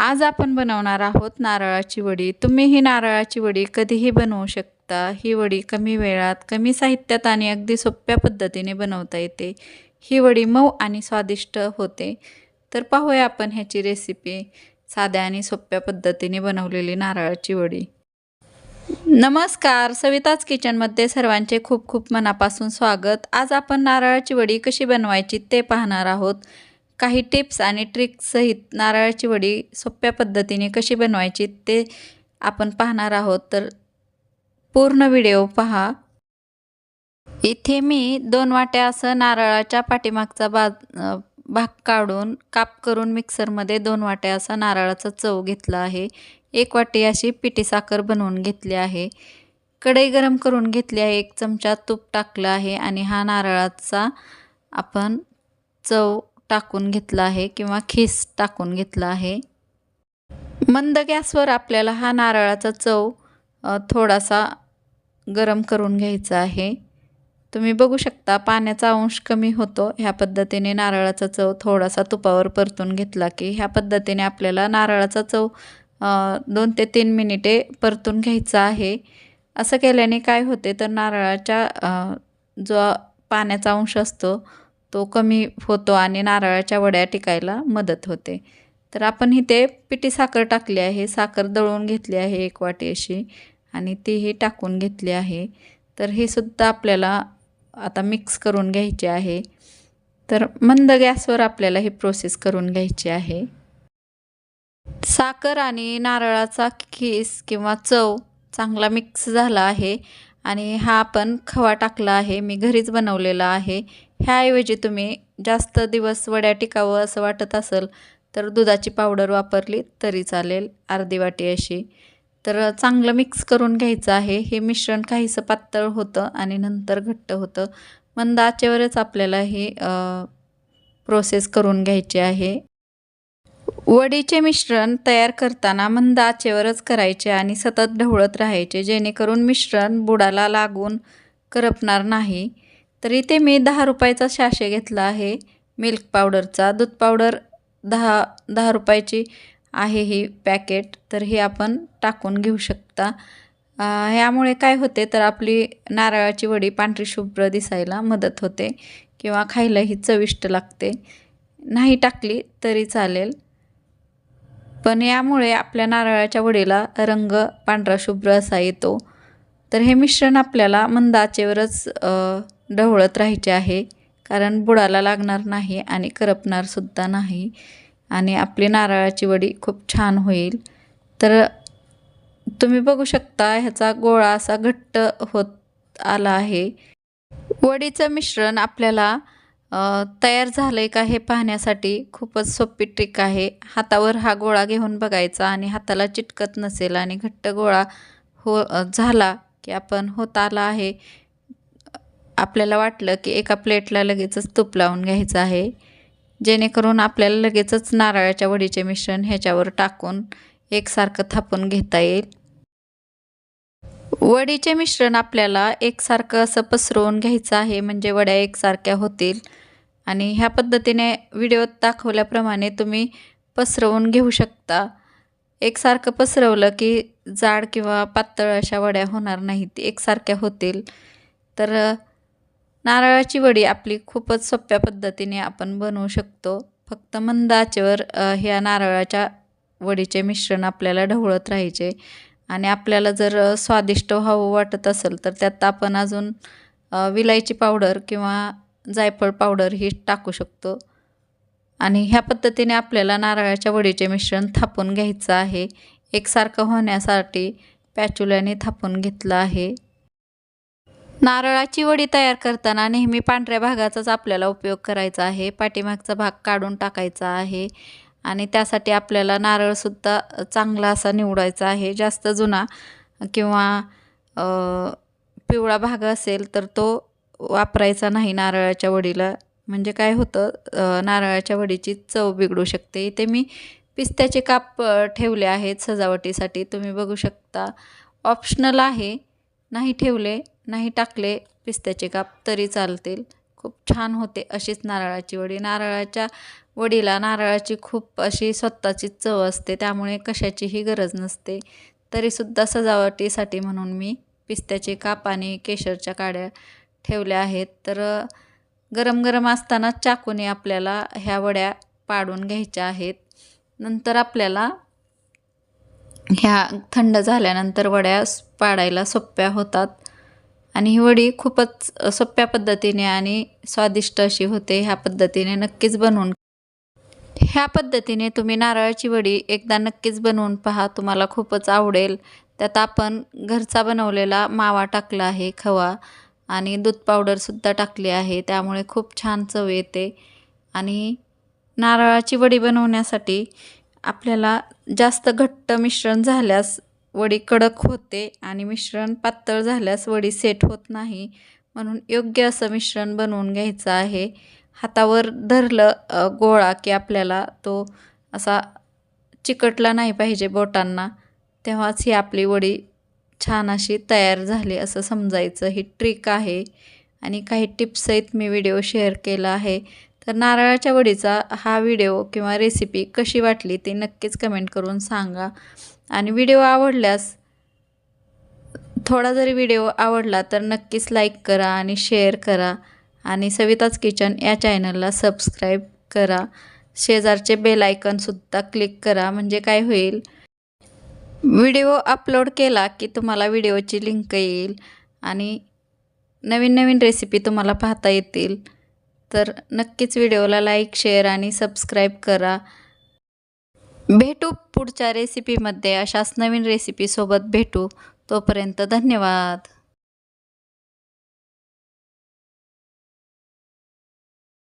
आज आपण बनवणार आहोत नारळाची वडी. तुम्ही ही नारळाची वडी कधीही बनवू शकता. ही वडी कमी वेळात कमी साहित्यात आणि अगदी सोप्या पद्धतीने बनवता येते. ही वडी मऊ आणि स्वादिष्ट होते. तर पाहूया आपण ह्याची रेसिपी साध्या आणि सोप्या पद्धतीने बनवलेली नारळाची वडी. नमस्कार. सविताच किचनमध्ये सर्वांचे खूप खूप मनापासून स्वागत. आज आपण नारळाची वडी कशी बनवायची ते पाहणार आहोत. काही टिप्स आणि ट्रिक्ससहित नारळाची वडी सोप्या पद्धतीने कशी बनवायची ते आपण पाहणार आहोत. तर पूर्ण व्हिडिओ पहा. इथे मी दोन वाट्या असं नारळाच्या पाठीमागचा बा भाग काढून काप करून मिक्सरमध्ये दोन वाट्या असा नारळाचा चव घेतला आहे. एक वाटी अशी पिठी साखर बनवून घेतली आहे. कढई गरम करून घेतली आहे. एक चमचा तूप टाकलं आहे आणि हा नारळाचा आपण चव टाकून घेतला आहे किंवा खीस टाकून घेतला आहे. मंद गॅसवर आपल्याला हा नारळाचा चव थोडासा गरम करून घ्यायचा आहे. तुम्ही बघू शकता पाण्याचा अंश कमी होतो. ह्या पद्धतीने नारळाचा चव थोडासा तुपावर परतून घेतला की ह्या पद्धतीने आपल्याला नारळाचा चव दोन ते तीन मिनिटे परतून घ्यायचा आहे. असं केल्याने काय होते तर नारळाच्या जो पाण्याचा अंश असतो तो कमी होतो आणि नारळाच्या वड्या टिकायला मदत होते. तर आपण इथे पिठी साखर टाकली आहे. साखर दळून घेतली आहे एक वाटी अशी आणि तीही टाकून घेतली आहे. तर हे सुद्धा आपल्याला आता मिक्स करून घ्यायचे आहे. तर मंद गॅसवर आपल्याला ही प्रोसेस करून घ्यायची आहे. साखर आणि नारळाचा खीस किंवा चव चांगला मिक्स झाला आहे आणि हा आपण खवा टाकला आहे. मी घरीच बनवलेला आहे. ह्याऐवजी तुम्ही जास्त दिवस वड्या टिकावं असं वाटत असेल तर दुधाची पावडर वापरली तरी चालेल अर्धी वाटी अशी. तर चांगलं मिक्स करून घ्यायचं आहे. हे मिश्रण काहीसं पातळ होतं आणि नंतर घट्ट होतं. मंद आचेवरच आपल्याला ही प्रोसेस करून घ्यायची आहे. वडीचे मिश्रण तयार करताना मंद आचेवरच करायचे आणि सतत ढवळत राहायचे जेणेकरून मिश्रण बुडाला लागून करपणार नाही. तर इथे मी दहा रुपयाचा शाशे घेतला आहे. मिल्क पावडरचा. दूध पावडर दहा दहा रुपयाची आहे ही पॅकेट. तर हे आपण टाकून घेऊ शकता. ह्यामुळे काय होते तर आपली नारळाची वडी पांढरी शुभ्र दिसायला मदत होते किंवा खायलाही चविष्ट लागते. नाही टाकली तरी चालेल. पण यामुळे आपल्या नारळाच्या वडीला रंग पांढरा शुभ्र असा येतो. तर हे मिश्रण आपल्याला मंद आचेवरच ढवळत राहायचे आहे. कारण बुडाला लागणार नाही आणि करपणारसुद्धा नाही. आणि आपली नारळाची वडी खूप छान होईल. तर तुम्ही बघू शकता ह्याचा गोळा असा घट्ट होत आला आहे. वडीचं मिश्रण आपल्याला तयार झालं आहे का हे पाहण्यासाठी खूपच सोपी ट्रिक आहे. हातावर हा गोळा घेऊन बघायचा आणि हाताला चिटकत नसेल आणि घट्ट गोळा हो झाला की आपण होत आला आहे. आपल्याला वाटलं की एका प्लेटला लगेचच तूप लावून घ्यायचं आहे. जेणेकरून आपल्याला लगेचच नारळाच्या वडीचे मिश्रण ह्याच्यावर टाकून एकसारखं थापून घेता येईल. वडीचे मिश्रण आपल्याला एकसारखं असं पसरवून घ्यायचं आहे म्हणजे वड्या एकसारख्या होतील. आणि ह्या पद्धतीने व्हिडिओत दाखवल्याप्रमाणे तुम्ही पसरवून घेऊ शकता. एकसारखं पसरवलं की जाड किंवा पातळ अशा वड्या होणार नाहीत एकसारख्या होतील. तर नारळाची वडी आपली खूपच सोप्या पद्धतीने आपण बनवू शकतो. फक्त मंद आचेवर ह्या नारळाच्या वडीचे मिश्रण आपल्याला ढवळत राहायचे. आणि आपल्याला जर स्वादिष्ट व्हावं वाटत असेल तर त्यात आपण अजून विलायची पावडर किंवा जायफळ पावडर ही टाकू शकतो. आणि ह्या पद्धतीने आपल्याला नारळाच्या वडीचे मिश्रण थापून घ्यायचं आहे. एकसारखं होण्यासाठी पॅचुल्याने थापून घेतलं आहे. नारळाची वडी तयार करताना नेहमी पांढऱ्या भागाचाच आपल्याला उपयोग करायचा आहे. पाठीमागचा भाग काढून टाकायचा आहे. आणि त्यासाठी आपल्याला नारळसुद्धा चांगला असा निवडायचा आहे. जास्त जुना किंवा पिवळा भाग असेल तर तो वापरायचा नाही नारळाच्या वडीला. म्हणजे काय होतं नारळाच्या वडीची चव बिघडू शकते. इथे मी पिस्त्याचे काप ठेवले आहेत सजावटीसाठी. तुम्ही बघू शकता. ऑप्शनल आहे. नाही ठेवले नाही टाकले पिस्त्याचे काप तरी चालतील. खूप छान होते अशीच नारळाची वडी. नारळाच्या वडीला नारळाची खूप अशी स्वतःची चव असते त्यामुळे कशाचीही गरज नसते. तरीसुद्धा सजावटीसाठी म्हणून मी पिस्त्याचे काप आणि केशरच्या काड्या ठेवल्या आहेत. तर गरम गरम असताना चाकूने आपल्याला ह्या वड्या पाडून घ्यायच्या आहेत. नंतर आपल्याला ह्या थंड झाल्यानंतर वड्या पाडायला सोप्या होतात. आणि ही वडी खूपच सोप्या पद्धतीने आणि स्वादिष्ट अशी होते. ह्या पद्धतीने नक्कीच बनवून ह्या पद्धतीने तुम्ही नारळाची वडी एकदा नक्कीच बनवून पहा. तुम्हाला खूपच आवडेल. त्यात आपण घरचा बनवलेला मावा टाकला आहे खवा आणि दूध पावडरसुद्धा टाकली आहे. त्यामुळे खूप छान चव येते. आणि नारळाची वडी बनवण्यासाठी आपल्याला जास्त घट्ट मिश्रण झाल्यास वडी कडक होते आणि मिश्रण पातळ झाल्यास वडी सेट होत नाही. म्हणून योग्य असं मिश्रण बनवून घ्यायचं आहे. हातावर धरलं गोळा की आपल्याला तो असा चिकटला नाही पाहिजे बोटांना तेव्हाच ही आपली वडी छान अशी तयार झाली असं समजायचं. ही ट्रिक आहे. आणि काही टिप्ससहित मी व्हिडिओ शेअर केला आहे. तर नारळाच्या वडीचा हा व्हिडिओ किंवा रेसिपी कशी वाटली ते नक्कीच कमेंट करून सांगा. आणि व्हिडिओ आवडल्यास थोडा जरी व्हिडिओ आवडला तर नक्कीच लाईक करा आणि शेअर करा. आणि सविताज किचन या चॅनलला सबस्क्राईब करा. शेजारचे बेल आयकनसुद्धा क्लिक करा म्हणजे काय होईल? व्हिडिओ अपलोड केला की तुम्हाला व्हिडिओची लिंक येईल. आणि नवीन नवीन रेसिपी तुम्हाला पाहता येतील. तर नक्कीच व्हिडिओला लाईक शेअर आणि सबस्क्राईब करा. भेटू पुढच्या रेसिपीमध्ये अशाच नवीन रेसिपीसोबत भेटू. तोपर्यंत धन्यवाद.